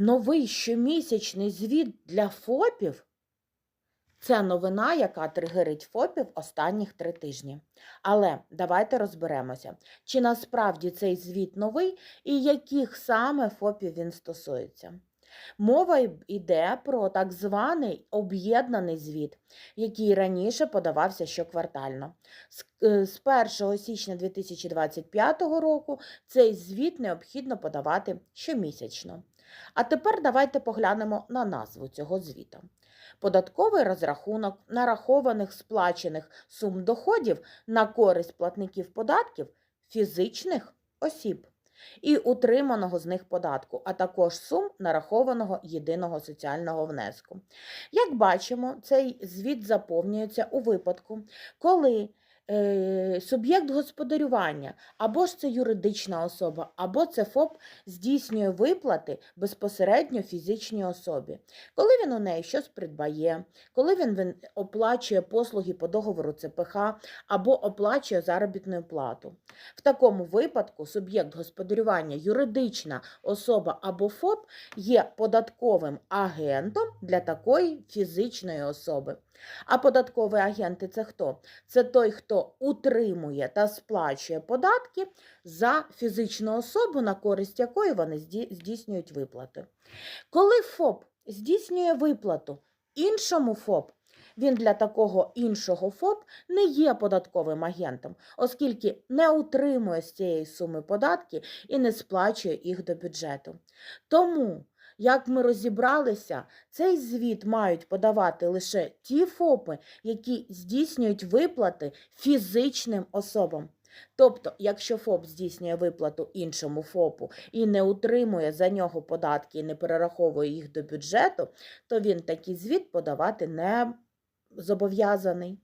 новий щомісячний звіт для ФОПів це новина, яка тригерить ФОПів останніх три тижні. Але давайте розберемося, чи насправді цей звіт новий і яких саме ФОПів він стосується. Мова йде про так званий об'єднаний звіт, який раніше подавався щоквартально. Е, з 1 січня 2025 року цей звіт необхідно подавати щомісячно. А тепер давайте поглянемо на назву цього звіту. Податковий розрахунок нарахованих сплачених сум доходів на користь платників податків фізичних осіб і утриманого з них податку, а також сум нарахованого єдиного соціального внеску. Як бачимо, цей звіт заповнюється у випадку, коли суб'єкт господарювання або ж це юридична особа, або це ФОП здійснює виплати безпосередньо фізичній особі. Коли він у неї щось придбає, коли він, оплачує послуги по договору ЦПХ або оплачує заробітну плату. В такому випадку суб'єкт господарювання, юридична особа або ФОП є податковим агентом для такої фізичної особи. А податкові агенти це хто? Це той, хто утримує та сплачує податки за фізичну особу, на користь якої вони здійснюють виплати. Коли ФОП здійснює виплату іншому ФОП, він для такого іншого ФОП не є податковим агентом, оскільки не утримує з цієї суми податки і не сплачує їх до бюджету. Тому, як ми розібралися, цей звіт мають подавати лише ті ФОПи, які здійснюють виплати фізичним особам. Тобто, якщо ФОП здійснює виплату іншому ФОПу і не утримує за нього податки і не перераховує їх до бюджету, то він такий звіт подавати не зобов'язаний.